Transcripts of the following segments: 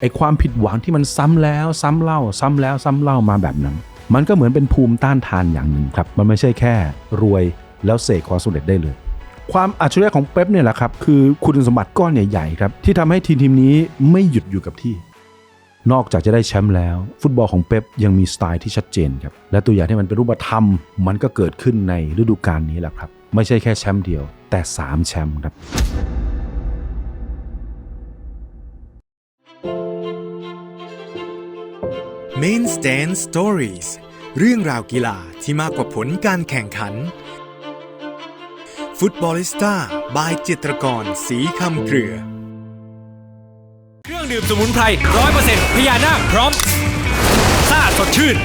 ไอความผิดหวังที่มันซ้ำแล้วซ้ำเล่า ซ้ำแล้วซ้ำเล่ามาแบบนั้น มันก็เหมือนเป็นภูมิต้านทานอย่างหนึ่งครับ มันไม่ใช่แค่รวยแล้วเสกความสำเร็จได้เลย ความอัจฉริยะของเป๊ปเนี่ยแหละครับ คือคุณสมบัติก้อนใหญ่ๆครับ ที่ทำให้ทีมทีมนี้ไม่หยุดอยู่กับที่ นอกจากจะได้แชมป์แล้ว ฟุตบอลของเป๊ปยังมีสไตล์ที่ชัดเจนครับ และตัวอย่างที่มันเป็นรูปธรรม มันก็เกิดขึ้นในฤดูกาลนี้แหละครับ ไม่ใช่แค่แชมป์เดียว แต่ 3 แชมป์ครับ Main Stand Stories เรื่องราวกีฬาที่มากกว่าผลการแข่งขัน ฟุตบอลิสต้าบายจิตรกรสีคำเครือ เครื่องดื่มสมุนไพรร้อยเปอร์เซ็นต์พญานาคพร้อม ซ่าสดชื่น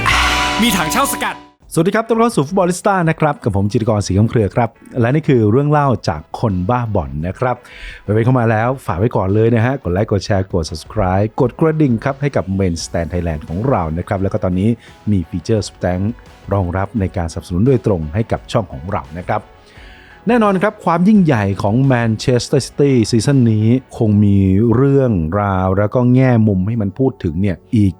มีถังเช่าสกัด สวัสดีครับต้อนรับสู่ฟุตบอลิสต้านะครับกับผมจิตรกรสีคำเครือครับ และนี่คือเรื่องเล่าจากคนบ้าบ่อนนะครับไปเป็นเข้ามาแล้วฝากไว้ก่อนเลยนะฮะ กดไลค์กดแชร์กด subscribe กดกระดิ่งครับให้กับ Main Stand Thailand ของเรานะครับ แล้วก็ตอนนี้มีฟีเจอร์สแตงรองรับในการสนับสนุนโดยตรงให้กับช่องของเรานะครับ แน่นอนครับความยิ่งใหญ่ของแมนเชสเตอร์ซิตี้ซีซั่นนี้คงมีเรื่องราวแล้วก็แง่มุมให้มันพูดถึงเนี่ยอีก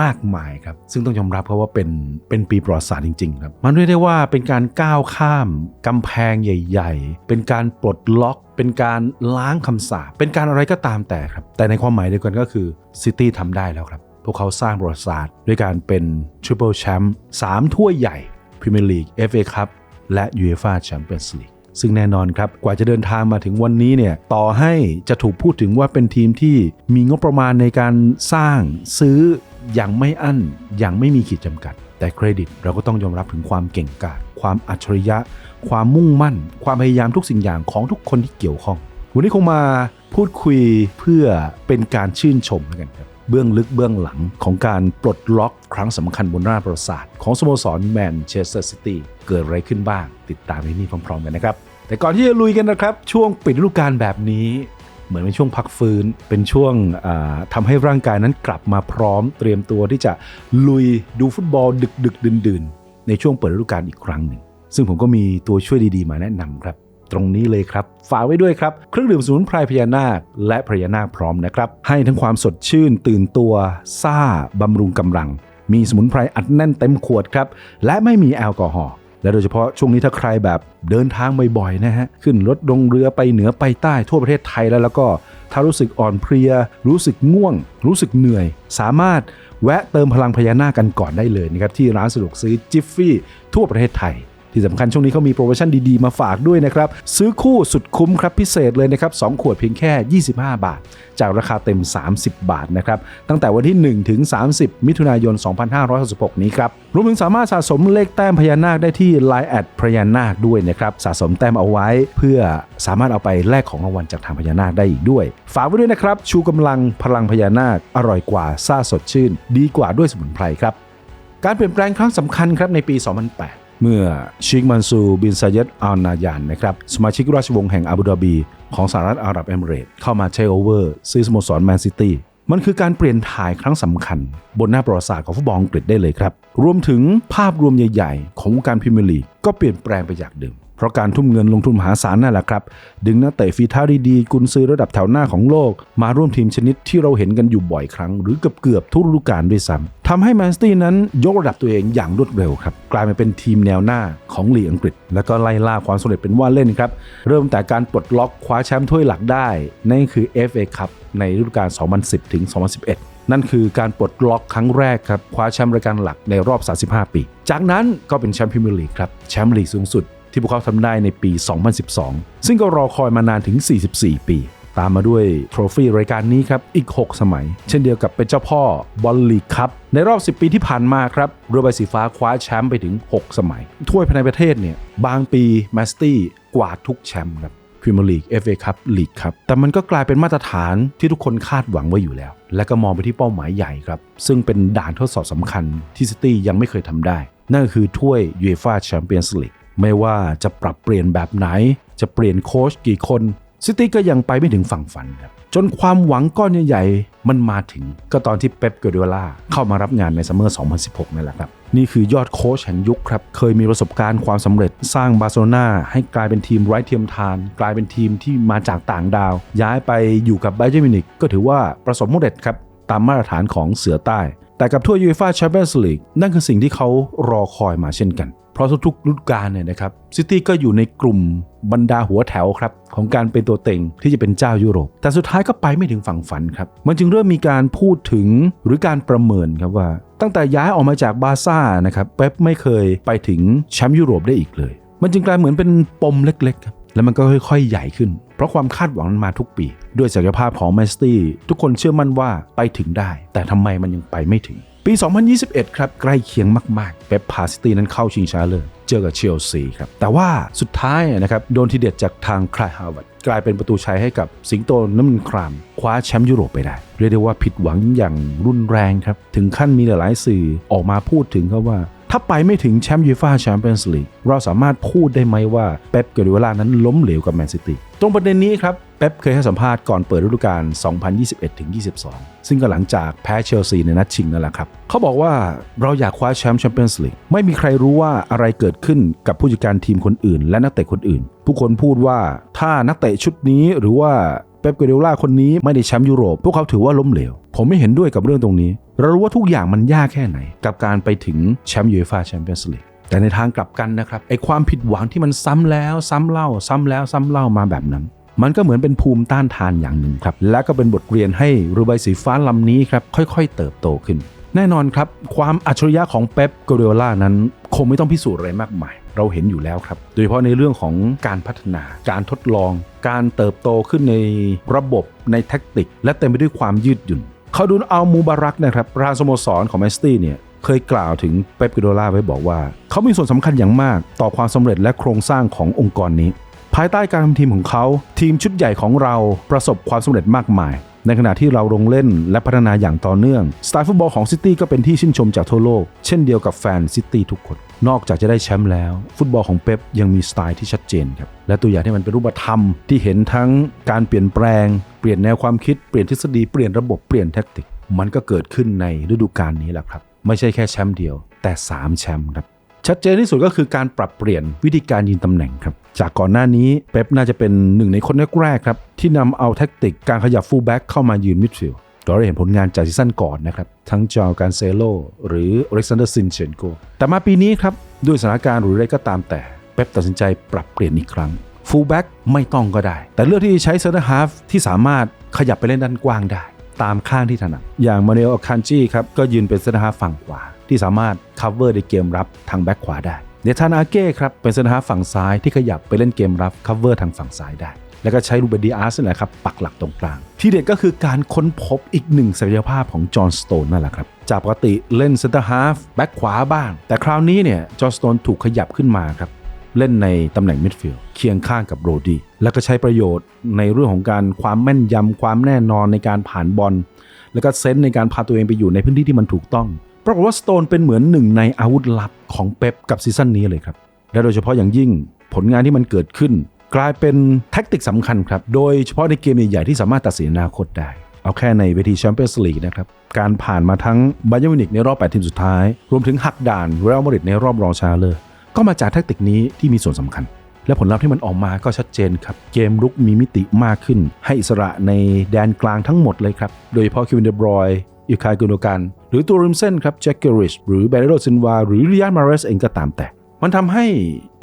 มากมายครับ ซึ่งต้องยอมรับครับว่าเป็นเป็นปีประวัติศาสตร์จริง ๆ ครับ มันเรียกได้ว่าเป็นการก้าวข้ามกำแพงใหญ่ ๆ เป็นการปลดล็อก เป็นการล้างคำสาปเป็นการอะไรก็ตามแต่ครับ แต่ในความหมายเดียวกันก็คือซิตี้ทำได้แล้วครับ พวกเขาสร้างประวัติศาสตร์ ด้วยการเป็นทริปเปิลแชมป์สามถ้วยใหญ่พรีเมียร์ลีก FA คัพและยูเอฟ่าแชมเปี้ยนส์ลีกซึ่งแน่นอนครับ กว่าจะเดินทางมาถึงวันนี้เนี่ย ต่อให้จะถูกพูดถึงว่าเป็นทีมที่มีงบประมาณในการสร้างซื้อ อย่างไม่อั้นอย่างไม่มีขีดจำกัด แต่เครดิตเราก็ต้องยอมรับถึงความเก่งกาจความอัจฉริยะ ความมุ่งมั่น ความพยายามทุกสิ่งอย่างของทุกคนที่เกี่ยวข้อง วันนี้คงมาพูดคุยเพื่อเป็นการชื่นชมแล้วกันครับเบื้องลึกเบื้องหลังของการปลดล็อกครั้งสำคัญบนหน้าประวัติศาสตร์ของสโมสรแมนเชสเตอร์ซิตี้เกิดอะไรขึ้นบ้าง ติดตามในนี้พร้อมๆกันนะครับ แต่ก่อนที่จะลุยกันนะครับ ช่วงปิดฤดูกาลแบบนี้ เหมือนเป็นช่วงพักฟื้น เป็นช่วงอ่าทำให้ร่างกายนั้นกลับมาพร้อม เตรียมตัวที่จะลุยดูฟุตบอลดึกดึกดื่นดื่นในช่วงเปิดฤดูกาลอีกครั้งหนึ่ง ซึ่งผมก็มีตัวช่วยดีๆมาแนะนำครับ ตรงนี้เลยครับ ฝากไว้ด้วยครับ เครื่องดื่มสมุนไพรพญานาค และพญานาคพร้อมนะครับ ให้ทั้งความสดชื่น ตื่นตัวซ่าบำรุงกำลัง มีสมุนไพรอัดแน่นเต็มขวดครับ และไม่มีแอลกอฮอล์ และโดยเฉพาะช่วงนี้ถ้าใครแบบเดินทางบ่อยๆนะฮะขึ้นรถลงเรือไปเหนือไปใต้ทั่วประเทศไทยแล้วแล้วก็ถ้ารู้สึกอ่อนเพลีย รู้สึกง่วง รู้สึกเหนื่อย สามารถแวะเติมพลังพญานาคกันก่อนได้เลยนะครับที่ร้านสะดวกซื้อจิฟฟี่ทั่วประเทศไทย ที่สำคัญช่วงนี้เขามีโปรโมชั่นดีๆ มาฝากด้วยนะครับ ซื้อคู่สุดคุ้มครับพิเศษเลยนะครับ2ขวดเพียงแค่ 25 บาท จากราคาเต็ม 30 บาทนะครับ ตั้งแต่วันที่ 1 ถึง 30 มิถุนายน 2566 นี้ครับ รวมถึงสามารถสะสมเลขแต้มพญานาคได้ที่ Line แอดพญานาคด้วยนะครับสะสมแต้มเอาไว้เพื่อสามารถเอาไปแลกของรางวัลจากทางพญานาคได้อีกด้วย ฝากไว้ด้วยนะครับชูกำลังพลังพญานาคอร่อยกว่าซ่าสดชื่น ดีกว่าด้วยสมุนไพรครับการเปลี่ยนแปลงครั้งสำคัญครับในปี 2008 เมื่อชิคมันซูบินซายัดอัลนายานนะครับสมาชิกราชวงศ์แห่งอาบูดาบี ของสหรัฐอาหรับเอมิเรตส์เข้ามาเทคโอเวอร์ซื้อสโมสรแมนซิตี้มันคือการเปลี่ยนถ่ายครั้งสำคัญ บนหน้าประวัติศาสตร์ของฟุตบอลอังกฤษได้เลยครับ รวมถึงภาพรวมใหญ่ ๆ ของวงการพรีเมียร์ลีกก็เปลี่ยนแปลงไปจากเดิม เพราะการทุ่มเงินลงทุนมหาศาลนั่นแหละครับ ดึงนักเตะฝีเท้าดีๆกุนซือระดับแถวหน้าของโลก มาร่วมทีมชนิดที่เราเห็นกันอยู่บ่อยครั้ง หรือเกือบๆทุกฤดูกาลด้วยซ้ำทำให้แมนซิตี้นั้นยกระดับตัวเองอย่างรวดเร็วครับ กลายมาเป็นทีมแนวหน้าของลีกอังกฤษ แล้วก็ไล่ล่าความสำเร็จเป็นว่าเล่นครับเริ่มแต่การปลดล็อกคว้าแชมป์ถ้วยหลักได้นั่นคือ FA ครับในฤดูกาล 2010 ถึง 2011นั่นคือการปลดล็อกครั้งแรกครับคว้าแชมป์รายการหลักในรอบ 35 ปี จากนั้นก็เป็นแชมป์พรีเมียร์ลีกครับ แชมป์ลีกสูงสุด ที่พวกเขาทำได้ในปี 2012 ซึ่งก็รอคอยมานานถึง 44 ปี ตามมาด้วยโทรฟี่รายการนี้ครับอีก 6 สมัย เช่นเดียวกับเป็นเจ้าพ่อบอลลีคับในรอบ 10 ปีที่ผ่านมาครับเรือใบสีฟ้าคว้าแชมป์ไปถึง 6 สมัย ถ้วยภายในประเทศเนี่ยบางปีแมสตี้กวาดทุกแชมป์ครับพรีเมียร์ลีก FA คัพลีกครับ แต่มันก็กลายเป็นมาตรฐานที่ทุกคนคาดหวังไว้อยู่แล้ว และก็มองไปที่เป้าหมายใหญ่ครับ ซึ่งเป็นด่านทดสอบสำคัญที่ซิตี้ยังไม่เคยทำได้ นั่นก็คือถ้วยยูเอฟ่าแชมเปี้ยนส์ลีก ไม่ว่าจะปรับเปลี่ยนแบบไหน จะเปลี่ยนโค้ชกี่คนซิตี้ก็ยังไปไม่ถึงฝั่งฝันครับจนความหวังก้อนใหญ่ๆมันมาถึงก็ตอนที่เป๊ปเกอร์ดิโอลาเข้ามารับงานในซัมเมอร์ 2016 นั่นแหละครับ นี่คือยอดโค้ชแห่งยุคครับ เคยมีประสบการณ์ความสำเร็จสร้างบาร์เซโลนาให้กลายเป็นทีมไร้เทียมทาน กลายเป็นทีมที่มาจากต่างดาว ย้ายไปอยู่กับไบเจอร์มิวนิกก็ถือว่าประสบความสำเร็จครับ ตามมาตรฐานของเสือใต้ แต่กับถ้วยยูฟ่าแชมเปี้ยนส์ลีกนั่นคือสิ่งที่เขารอคอยมาเช่นกัน ราะทุกๆฤดูกาลเนี่ยนะครับซิตี้ก็อยู่ในกลุ่มบรรดาหัวแถวครับของการเป็นตัวเต็งที่จะเป็นเจ้ายุโรป แต่สุดท้ายก็ไปไม่ถึงฝั่งฝันครับ มันจึงเริ่มมีการพูดถึงหรือการประเมินครับว่า ตั้งแต่ย้ายออกมาจากบาซ่านะครับเป๊ปไม่เคยไปถึงแชมป์ยุโรปได้อีกเลย มันจึงกลายเหมือนเป็นปมเล็กๆครับแล้วมันก็ค่อยๆ ใหญ่ขึ้น เพราะความคาดหวังมันมาทุกปี ด้วยศักยภาพของแมนซิตี้ ทุกคนเชื่อมั่นว่าไปถึงได้ แต่ทำไมมันยังไปไม่ถึง ปี 2021 ครับ ใกล้เคียงมากๆ เป๊ปพาซิตี้นั้นเข้าชิงชนะเลิศเจอกับเชลซีครับ แต่ว่าสุดท้ายนะครับโดนทีเด็ดจากทางคลายฮาวเวิร์ดกลายเป็นประตูชัยให้กับสิงโตน้ำมันคราม คว้าแชมป์ยุโรปไปได้ เรียกได้ว่าผิดหวังอย่างรุนแรงครับ ถึงขั้นมีหลายๆสื่อออกมาพูดถึงครับว่า ถ้าไปไม่ถึงแชมป์ยูฟ่าแชมเปี้ยนส์ลีกเราสามารถพูดได้ไหมว่าเป๊ปเกอร์ดิโอลานั้นล้มเหลวกับแมนซิตี้ตรงประเด็นนี้ครับเป๊ปเคยให้สัมภาษณ์ก่อนเปิดฤดูกาล 2021-22 ซึ่งก็หลังจากแพ้เชลซีในนัดชิงนั่นแหละครับ เขาบอกว่าเราอยากคว้าแชมป์แชมเปี้ยนส์ลีกไม่มีใครรู้ว่าอะไรเกิดขึ้นกับผู้จัดการทีมคนอื่น และนักเตะคนอื่น ผู้คนพูดว่าถ้านักเตะชุดนี้หรือว่า เป๊ปเกอร์ดิโอลาคนนี้ไม่ได้แชมป์ยุโรป พวกเขาถือว่าล้มเหลว ผมไม่เห็นด้วยกับเรื่องตรงนี้ เรารู้ว่าทุกอย่างมันยากแค่ไหน กับการไปถึงแชมป์ยูฟ่าแชมเปี้ยนส์ลีกแต่ในทางกลับกันนะครับไอความผิดหวังที่มันซ้ำแล้วซ้ำเล่า ซ้ำแล้วซ้ำเล่ามาแบบนั้น มันก็เหมือนเป็นภูมิต้านทานอย่างหนึ่งครับ และก็เป็นบทเรียนให้รือใบสีฟ้าลำนี้ครับค่อยๆ เติบโตขึ้น แน่นอนครับ ความอัจฉริยะของเป๊ปโกเดโอล่านั้น คงไม่ต้องพิสูจน์อะไรมากมาย เราเห็นอยู่แล้วครับ โดยเฉพาะในเรื่องของการพัฒนา การทดลอง การเติบโตขึ้นในระบบในแท็กติก และเต็มไปด้วยความยืดหยุ่น เขาดูอัลมูบารักนะครับประธานสโมสรของแมนซิตี้เนี่ยเคยกล่าวถึงเป๊ปกเดโอล่าไว้บอกว่า เขามีส่วนสำคัญอย่างมากต่อความสำเร็จและโครงสร้างขององค์กรนี้ ภายใต้การทำทีมของเขา ทีมชุดใหญ่ของเราประสบความสำเร็จมากมาย ในขณะที่เราลงเล่นและพัฒนาอย่างต่อเนื่อง สไตล์ฟุตบอลของซิตี้ก็เป็นที่ชื่นชมจากทั่วโลก เช่นเดียวกับแฟนซิตี้ทุกคน นอกจากจะได้แชมป์แล้ว ฟุตบอลของเป๊ปยังมีสไตล์ที่ชัดเจนครับ และตัวอย่างที่มันเป็นรูปธรรมที่เห็นทั้งการเปลี่ยนแปลง เปลี่ยนแนวความคิด เปลี่ยนทฤษฎี เปลี่ยนระบบ เปลี่ยนแท็กติก มันก็เกิดขึ้นในฤดูกาลนี้แหละครับ ไม่ใช่แค่แชมป์เดียว แต่สามแชมป์ครับ ชัดเจนที่สุดก็คือการปรับเปลี่ยนวิธีการยืนตำแหน่งครับ จากก่อนหน้านี้เป๊ปน่าจะเป็นหนึ่งในคนแรกๆครับ ที่นำเอาแท็กติกการขยับฟูลแบ็กเข้ามายืนมิดฟิลด์เราได้เห็นผลงานจากซีซั่นก่อนนะครับ ทั้งจอการเซโลหรืออเล็กซานเดอร์ซินเชนโกแต่มาปีนี้ครับ ด้วยสถานการณ์หรืออะไรก็ตามแต่ เป๊ปตัดสินใจปรับเปลี่ยนอีกครั้งฟูลแบ็กไม่ต้องก็ได้ แต่เลือกที่ใช้เซนเตอร์ฮาฟที่สามารถขยับไปเล่นด้านกว้างได้ ตามข้างที่ถนัดอย่างมาเนลอคันจีครับก็ยืนเป็นเซนเตอร์ฮาฟฝั่งขวา ที่สามารถ cover ในเกมรับทางแบ็คขวาได้เดทานอาเก้ครับเป็นเซนเตอร์ฮาฝั่งซ้ายที่ขยับไปเล่นเกมรับ cover ทางฝั่งซ้ายได้ แล้วก็ใช้รูเบนดีอาร์สนี่แหละครับปักหลักตรงกลาง ที่เด็ดก็คือการค้นพบอีกหนึ่งศักยภาพของจอห์นสโตนนั่นแหละครับจากปกติเล่นเซนเตอร์ฮาฟแบ็คขวาบ้าง แต่คราวนี้เนี่ยจอห์นสโตนถูกขยับขึ้นมาครับเล่นในตำแหน่งมิดฟิลด์เคียงข้างกับโรดี้แล้วก็ใช้ประโยชน์ในเรื่องของการความแม่นยำความแน่นอนในการผ่านบอลแล้วก็เซนส์ในการพาตัวเองไปอยู่ในพื้นที่ที่มันถูกต้อง ปรากฏว่าสโตนเป็นเหมือนหนึ่งในอาวุธลับของเป๊ปกับซีซั่นนี้เลยครับ และโดยเฉพาะอย่างยิ่งผลงานที่มันเกิดขึ้น กลายเป็นแท็กติกสำคัญครับ โดยเฉพาะในเกมใหญ่ๆที่สามารถตัดสินอนาคตได้ เอาแค่ในเวทีแชมเปี้ยนส์ลีกนะครับ การผ่านมาทั้งบาเยร์นมิวนิกในรอบ 8 ทีมสุดท้าย รวมถึงหักด่านเรอัลมาดริดในรอบรองชนะเลิศก็มาจากแท็กติกนี้ที่มีส่วนสำคัญ และผลลัพธ์ที่มันออกมาก็ชัดเจนครับ เกมรุกมีมิติมากขึ้น ให้อิสระในแดนกลางทั้งหมดเลยครับ โดยเฉพาะคิวินเดบรอย อิคายกุนกัน หรือตัวริมเส้นครับแจ็คเกอริชหรือเบรโดซินวา หรือริยานมาเรสเองก็ตามแต่ มันทำให้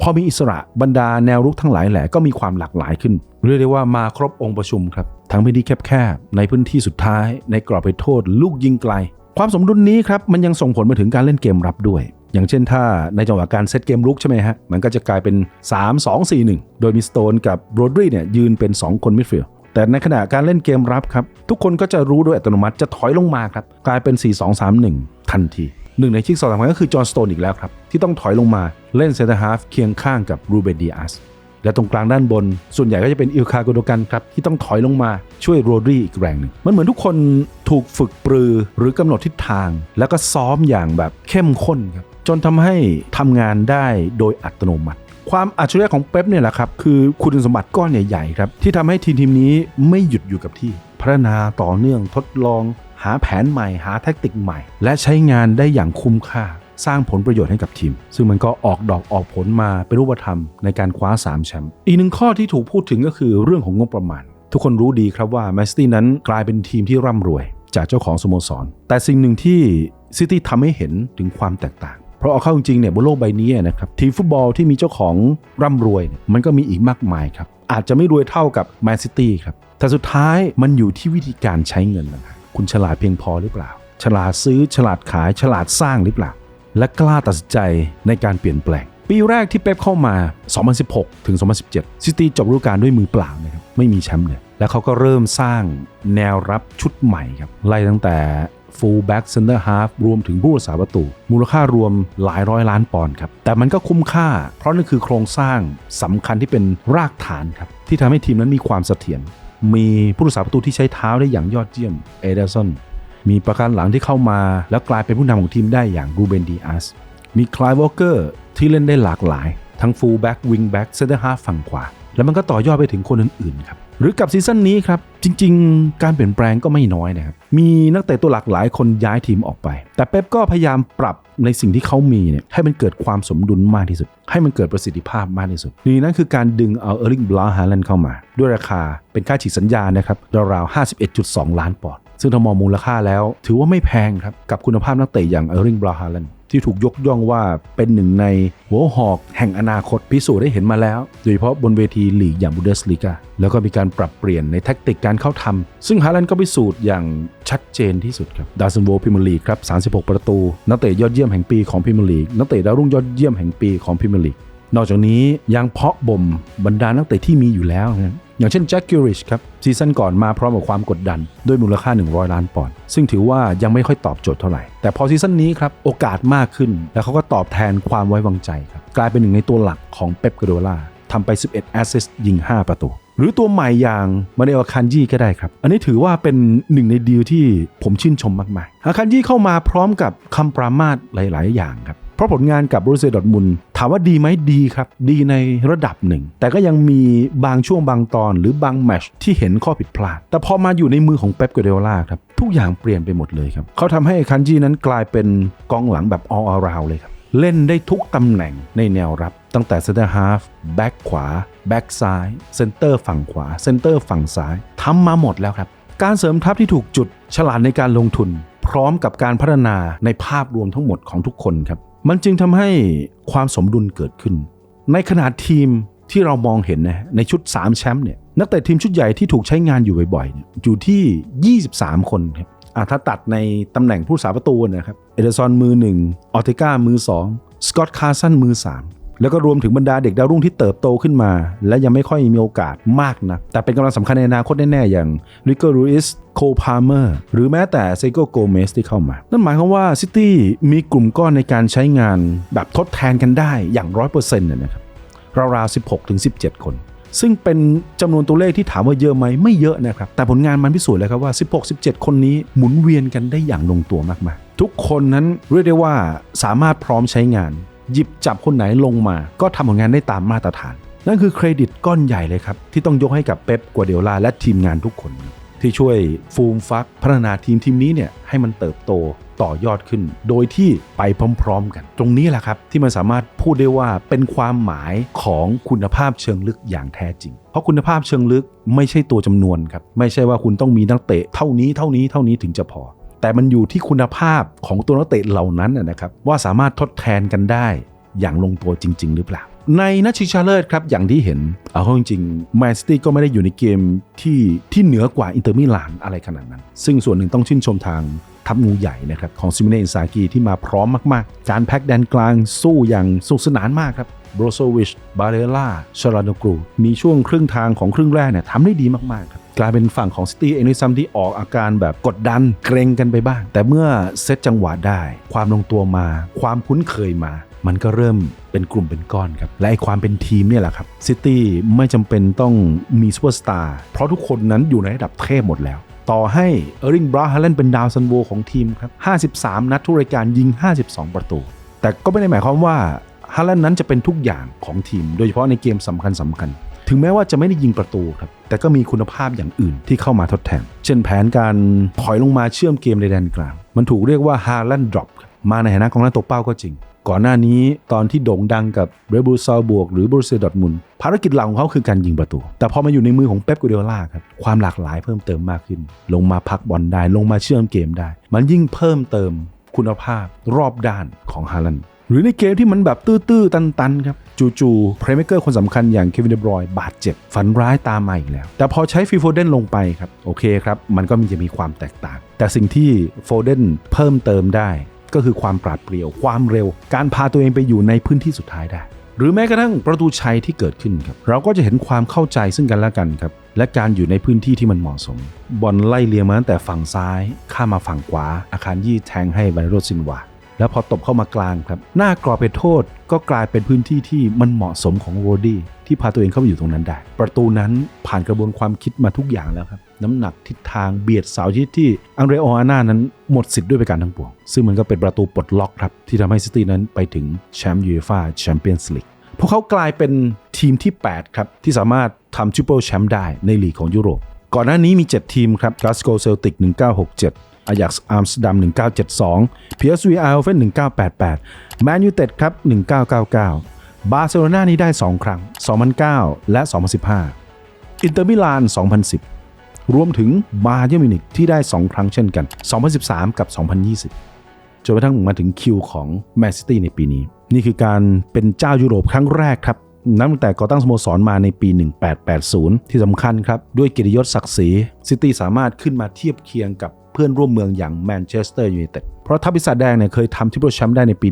พอมีอิสระบรรดาแนวรุกทั้งหลายแหละก็มีความหลากหลายขึ้น เรียกได้ว่ามาครบองค์ประชุมครับ ทั้งพื้นที่แคบๆ ในพื้นที่สุดท้าย ในกรอบไปโทษ ลูกยิงไกล ความสมดุลนี้ครับมันยังส่งผลมาถึงการเล่นเกมรับด้วยอย่างเช่นถ้าในจังหวะการเซตเกมรุกใช่ไหมฮะ มันก็จะกลายเป็น 3 2 4 1 โดยมีสโตนกับโรดรีเนี่ยยืนเป็น 2 คนมิดฟิลด์ แต่ในขณะการเล่นเกมรับครับ ทุกคนก็จะรู้โดยอัตโนมัติจะถอยลงมาครับ กลายเป็น 4 2 3 1 ทันทีหนึ่งในชิกซอว์สำคัญก็คือจอห์นสโตนอีกแล้วครับ ที่ต้องถอยลงมาเล่นเซนเตอร์ฮาฟเคียงข้างกับรูเบนดีอาสและตรงกลางด้านบน ส่วนใหญ่ก็จะเป็นอิลคาโกโดกันครับ ที่ต้องถอยลงมาช่วยโรดรีอีกแรงหนึ่งมันเหมือนทุกคนถูกฝึกปรือ หรือกำหนดทิศทาง แล้วก็ซ้อมอย่างแบบเข้มข้นครับจนทำให้ทำงานได้โดยอัตโนมัติ ความอัจฉริยะของเป๊ปเนี่ยแหละครับคือคุณสมบัติก้อนใหญ่ๆครับที่ทำให้ทีมทีมนี้ไม่หยุดอยู่กับที่ พัฒนาต่อเนื่องทดลอง หาแผนใหม่ หาแท็กติกใหม่ และใช้งานได้อย่างคุ้มค่า สร้างผลประโยชน์ให้กับทีม ซึ่งมันก็ออกดอกออกผลมาเป็นรูปธรรมในการคว้า 3 แชมป์อีกหนึ่งข้อที่ถูกพูดถึงก็คือเรื่องของงบประมาณ ทุกคนรู้ดีครับว่าแมนซิตี้นั้นกลายเป็นทีมที่ร่ำรวย จากเจ้าของสโมสร แต่สิ่งหนึ่งที่ซิตี้ทำให้เห็นถึงความแตกต่าง เพราะเอาเข้าจริงเนี่ยบนโลกใบนี้นะครับทีมฟุตบอลที่มีเจ้าของร่ำรวยเนี่ยมันก็มีอีกมากมายครับ อาจจะไม่รวยเท่ากับแมนซิตี้ครับแต่สุดท้ายมันอยู่ที่วิธีการใช้เงินนะครับคุณฉลาดเพียงพอหรือเปล่า ฉลาดซื้อฉลาดขายฉลาดสร้างหรือเปล่า และกล้าตัดสินใจในการเปลี่ยนแปลง ปีแรกที่เป๊ปเข้ามา 2016 ถึง 2017 ซิตี้จบฤดูกาลด้วยมือเปล่านะครับไม่มีแชมป์เลยแล้วเขาก็เริ่มสร้างแนวรับชุดใหม่ครับไล่ตั้งแต่ full back center half รวมถึงผู้รักษาประตู มูลค่ารวมหลายร้อยล้านปอนด์ครับ แต่มันก็คุ้มค่า เพราะนั่นคือโครงสร้างสำคัญที่เป็นรากฐานครับ ที่ทำให้ทีมนั้นมีความเสถียรมีผู้รักษาประตูที่ใช้เท้าได้อย่างยอดเยี่ยมเอเดอร์สันมีประการหลังที่เข้ามา แล้วกลายเป็นผู้นำของทีมได้อย่างรูเบนดีอาสมีคลายวอลเกอร์ที่เล่นได้หลากหลาย ทั้งฟูลแบ็กวิงแบ็กเซนเตอร์ฮาฝั่งขวาแล้วมันก็ต่อยอดไปถึงคนอื่นๆครับ หรือกับซีซั่นนี้ครับ จริง ๆ การเปลี่ยนแปลงก็ไม่น้อยนะครับ มีนักเตะตัวหลักหลายคนย้ายทีมออกไป แต่เป๊ปก็พยายามปรับในสิ่งที่เขามีเนี่ยให้มันเกิดความสมดุลมากที่สุด ให้มันเกิดประสิทธิภาพมากที่สุด นี่นั่นคือการดึงเอาเออร์ลิงบลาฮาแลนด์เข้ามา ด้วยราคาเป็นค่าฉีกสัญญานะครับราวๆ51.2 ล้านปอนด์ ซึ่งถ้ามองมูลค่าแล้ว ถือว่าไม่แพงครับ กับคุณภาพนักเตะอย่างเออร์ลิงบราฮาลันที่ถูกยกย่องว่าเป็นหนึ่งในหัวหอกแห่งอนาคตพิสูจน์ได้เห็นมาแล้ว โดยเฉพาะบนเวทีลีกอย่างบูเดสลีกาแล้วก็มีการปรับเปลี่ยนในแทคติกการเข้าทำซึ่งฮาลันก็พิสูจน์อย่างชัดเจนที่สุดครับดาซันโวพรีเมียร์ลีกครับ 36 ประตู นักเตะยอดเยี่ยมแห่งปีของพรีเมียร์ลีกนักเตะดาวรุ่งยอดเยี่ยมแห่งปีของพรีเมียร์ลีกนอกจากนี้ยังเพาะบ่มบรรดานักเตะที่มีอยู่แล้วนะ อย่างเช่นแจ็คกิริชครับซีซั่นก่อนมาพร้อมกับความกดดันด้วยมูลค่า 100 ล้านปอนด์ซึ่งถือว่ายังไม่ค่อยตอบโจทย์เท่าไหร่ แต่พอซีซั่นนี้ครับโอกาสมากขึ้น แล้วเขาก็ตอบแทนความไว้วางใจครับกลายเป็นหนึ่งในตัวหลักของเป๊ปก a โดล่าทำไป 11 แอสซิสต์ยิง 5 ประตู หรือตัวใหม่อย่างมาเนลอคันยีก็ได้ครับ อันนี้ถือว่าเป็นหนึ่งในดีลที่ผมชื่นชมมากๆอาคันยีเข้ามาพร้อมกับคำปรามาสหลาย ๆ อย่างครับ เพราะผลงานกับบรูเซียดอทมุนถามว่าดีไหมดีครับ ดีในระดับหนึ่ง แต่ก็ยังมีบางช่วงบางตอนหรือบางแมชที่เห็นข้อผิดพลาด แต่พอมาอยู่ในมือของเป๊ปก a เดล่าครับทุกอย่างเปลี่ยนไปหมดเลยครับเขาทำให้คันจีนั้นกลายเป็นกองหลังแบบ all around เลยครับเล่นได้ทุกตำแหน่งในแนวรับ ตั้งแต่ center half แบ็กขวา แบ็กซ้ายเซนเตอร์ฝั่งขวาเซนเตอร์ฝั่งซ้ายทำมาหมดแล้วครับ การเสริมทัพที่ถูกจุดฉลาดในการลงทุน พร้อมกับการพัฒนาในภาพรวมทั้งหมดของทุกคนครับ มันจึงทำให้ความสมดุลเกิดขึ้น ในขนาดทีมที่เรามองเห็นนะในชุด 3 แชมป์เนี่ยนักเตะทีมชุดใหญ่ที่ถูกใช้งานอยู่บ่อยๆเนี่ยอยู่ที่ 23 คนครับอะถ้าตัดในตำแหน่งผู้สาประตูนะครับ เอเดอร์ซอนมือ 1 ออเทก้ามือ 2 สกอตคาร์สันมือ 3 แล้วก็รวมถึงบรรดาเด็กดาวรุ่งที่เติบโตขึ้นมา และยังไม่ค่อยมีโอกาสมากนะแต่เป็นกำลังสำคัญในอนาคตแน่ๆอย่างริโกอรูอิสโคพาเมอร์หรือแม้แต่เซโกโกเมสที่เข้ามา นั่นหมายความว่าซิตี้มีกลุ่มก้อนในการใช้งานแบบทดแทนกันได้อย่างร้อยเปอร์เซ็นต์นะครับราวๆ 16ถึง17 คน ซึ่งเป็นจำนวนตัวเลขที่ถามว่าเยอะไหมไม่เยอะนะครับ แต่ผลงานมันพิสูจน์แล้วครับว่า 16 17 คนนี้หมุนเวียนกันได้อย่างลงตัวมากๆ ทุกคนนั้นเรียกได้ว่าสามารถพร้อมใช้งาน หยิบจับคนไหนลงมา ก็ทำผลงานได้ตามมาตรฐาน นั่นคือเครดิตก้อนใหญ่เลยครับ ที่ต้องยกให้กับเป๊ปกัวเดโอลาและทีมงานทุกคน ที่ช่วยฟูมฟักพัฒนาทีมทีมนี้เนี่ยให้มันเติบโตต่อยอดขึ้น โดยที่ไปพร้อมๆกัน ตรงนี้แหละครับ ที่มันสามารถพูดได้ว่าเป็นความหมายของคุณภาพเชิงลึกอย่างแท้จริง เพราะคุณภาพเชิงลึกไม่ใช่ตัวจำนวนครับ ไม่ใช่ว่าคุณต้องมีนักเตะเท่านี้เท่านี้เท่านี้ถึงจะพอ แต่มันอยู่ที่คุณภาพของตัวนักเตะเหล่านั้นนะครับว่าสามารถทดแทนกันได้อย่างลงตัวจริง ๆ หรือเปล่า ในนัดชิงชนะเลิศครับอย่างที่เห็นเอาเข้าจริงๆแมนซิตี้ก็ไม่ได้อยู่ในเกมที่ที่เหนือกว่าอินเตอร์มิลานอะไรขนาดนั้น ซึ่งส่วนหนึ่งต้องชื่นชมทางทัพงูใหญ่นะครับของซิมเนอินซากีที่มาพร้อมมากๆ การแพ็กแดนกลางสู้อย่างสนุกสนานมากครับ โบรโซวิช บาเรล่าชารานกรูมีช่วงครึ่งทางของครึ่งแรกเนี่ยทำได้ดีมากๆครับกลายเป็นฝั่งของซิตี้เองด้วยซ้ำที่ออกอาการแบบกดดันเกรงกันไปบ้าง แต่เมื่อเซตจังหวะได้ ความลงตัวมา ความคุ้นเคยมา มันก็เริ่มเป็นกลุ่มเป็นก้อนครับ และไอความเป็นทีมเนี่ยแหละครับซิตี้ไม่จำเป็นต้องมีซูเปอร์สตาร์เพราะทุกคนนั้นอยู่ในระดับเทพหมดแล้วต่อให้เออริงบราฮาเลนเป็นดาวซันโวของทีมครับ 53 นัดทุกรายการยิง 52 ประตู แต่ก็ไม่ได้หมายความว่า ฮาเลนนั้นจะเป็นทุกอย่างของทีม โดยเฉพาะในเกมสำคัญสำคัญ ถึงแม้ว่าจะไม่ได้ยิงประตูครับ แต่ก็มีคุณภาพอย่างอื่นที่เข้ามาทดแทน เช่นแผนการถอยลงมาเชื่อมเกมในแดนกลาง มันถูกเรียกว่าฮา l ลนดรอปมาในฐานะของนักตกเป้าก็จริง ก่อนหน้านี้ตอนที่โด่งดังกับเรบูซาบวกหรือบรูเซียดอทมุนภารกิจหลักของเขาคือการยิงประตู แต่พอมาอยู่ในมือของเป๊ปกูเดล่าครับ ความหลากหลายเพิ่มเติมมากขึ้น ลงมาพักบอลได้ ลงมาเชื่อมเกมได้ มันยิ่งเพิ่มเติมคุณภาพรอบด้านของฮาลันด หรือในเกมที่มันแบบตื้อๆตันๆครับจู่ๆเพลย์เมเกอร์คนสำคัญอย่างเควินเดบรอยบาดเจ็บ ฝันร้ายตามมาอีกแล้ว แต่พอใช้ฟีโฟเดนลงไปครับ โอเคครับ มันก็มีจะมีความแตกต่าง แต่สิ่งที่โฟเดนเพิ่มเติมได้ ก็คือความปราดเปรียว ความเร็ว การพาตัวเองไปอยู่ในพื้นที่สุดท้ายได้ หรือแม้กระทั่งประตูชัยที่เกิดขึ้นครับเราก็จะเห็นความเข้าใจซึ่งกันและกันครับและการอยู่ในพื้นที่ที่มันเหมาะสม บอลไล่เลียงมาตั้งแต่ฝั่งซ้าย ข้ามาฝั่งขวา อาคารยี่แทงให้บาริโรซินวา แล้วพอตบเข้ามากลางครับ หน้ากรอบเป็นโทษก็กลายเป็นพื้นที่ที่มันเหมาะสมของโรดี้ที่พาตัวเองเข้าไปอยู่ตรงนั้นได้ ประตูนั้นผ่านกระบวนความคิดมาทุกอย่างแล้วครับ น้ำหนักทิศทางเบียดเสาที่ที่อังเรโออาน่านั้นหมดสิทธิ์ด้วยไปการทั้งปวง ซึ่งมันก็เป็นประตูปลดล็อกครับ ที่ทำให้ซิตี้นั้นไปถึงแชมป์ยูเอฟ่าแชมเปี้ยนส์ลีกพวกเขากลายเป็นทีมที่ 8 ครับ ที่สามารถทำทริปเปิลแชมป์ได้ในลีกของยุโรป ก่อนหน้านี้มี 7 ทีมครับ Glasgow Celtic 1967 อายักซ์อาร์มสดัม1972 PSV ไอโอเฟน1988แมนยูเต็ดครับ 1999 บาร์เซโลนานี้ได้ 2 ครั้ง 2009 และ 2015 อินเตอร์มิลาน 2010 รวมถึงบาเยอร์มิวนิกที่ได้ 2 ครั้งเช่นกัน 2013 กับ 2020 จนกระทั่งมาถึงคิวของแมนซิตี้ในปีนี้ นี่คือการเป็นเจ้ายุโรปครั้งแรกครับ นับตั้งแต่ก่อตั้งสโมสรมาในปี 1880 ที่สำคัญครับ ด้วยกียรติยศศักดิ์ศรีซิตี้สามารถขึ้นมาเทียบเคียงกับเพื่อนร่วมเมืองอย่างแมนเชสเตอร์ยูไนเต็ดเพราะทัพปีศาจแดงเนี่ยเคยทำทริปเปิลแชมป์ได้ในปี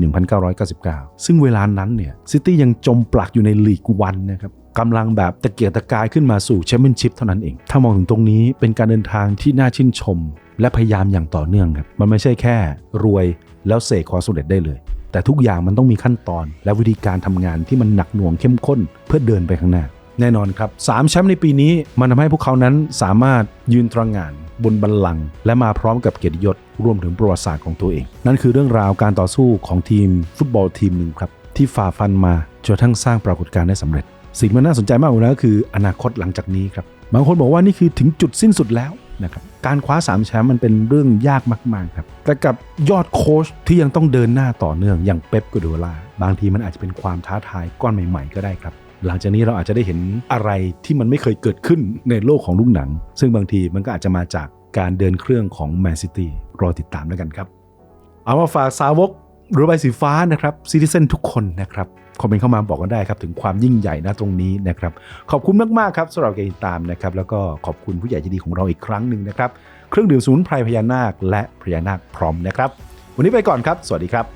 1999 ซึ่งเวลานั้นเนี่ยซิตี้ยังจมปลักอยู่ในลีกวันนะครับกำลังแบบตะเกียกตะกายขึ้นมาสู่แชมเปี้ยนชิพเท่านั้นเอง ถ้ามองถึงตรงนี้เป็นการเดินทางที่น่าชื่นชม และพยายามอย่างต่อเนื่องครับ มันไม่ใช่แค่รวยแล้วเสกความสำเร็จได้เลย แต่ทุกอย่างมันต้องมีขั้นตอน และวิธีการทำงานที่มันหนักหน่วงเข้มข้นเพื่อเดินไปข้างหน้า แน่นอนครับสามแชมป์ในปีนี้มันทำให้พวกเขานั้นสามารถยืนตระงานบนบัลลังก์และมาพร้อมกับเกียรติยศรวมถึงประวัติศาสตร์ของตัวเอง นั่นคือเรื่องราวการต่อสู้ของทีมฟุตบอลทีมหนึ่งครับที่ฝ่าฟันมาจนทั่งสร้างปรากฏการณ์ได้สำเร็จ สิ่งมันน่าสนใจมากกว่านั้นก็คืออนาคตหลังจากนี้ครับบางคนบอกว่านี่คือถึงจุดสิ้นสุดแล้ว นะครับการคว้า3แชมป์มันเป็นเรื่องยากมากๆครับแต่กับยอดโค้ชที่ยังต้องเดินหน้าต่อเนื่องอย่างเป๊ปกูดิโอลาบางทีมันอาจจะเป็นความท้าทายก้อนใหม่ ๆ ก็ได้ครับ หลังจากนี้เราอาจจะได้เห็นอะไรที่มันไม่เคยเกิดขึ้นในโลกของลูกหนัง ซึ่งบางทีมันก็อาจจะมาจากการเดินเครื่องของแมนซิตี้รอติดตามแล้วกันครับ เอามาฝากสาวกเรือใบสีฟ้านะครับซิติเซนทุกคนนะครับ คอมเมนต์เข้ามาบอกกันได้ครับ ถึงความยิ่งใหญ่นะตรงนี้นะครับ ขอบคุณมาก ๆ ครับสำหรับการติดตามนะครับ แล้วก็ขอบคุณผู้ใหญ่ใจดีของเราอีกครั้งหนึ่งนะครับ เครื่องดื่มสมุนไพรพญานาค และพญานาคพร้อมนะครับ วันนี้ไปก่อนครับ สวัสดีครับ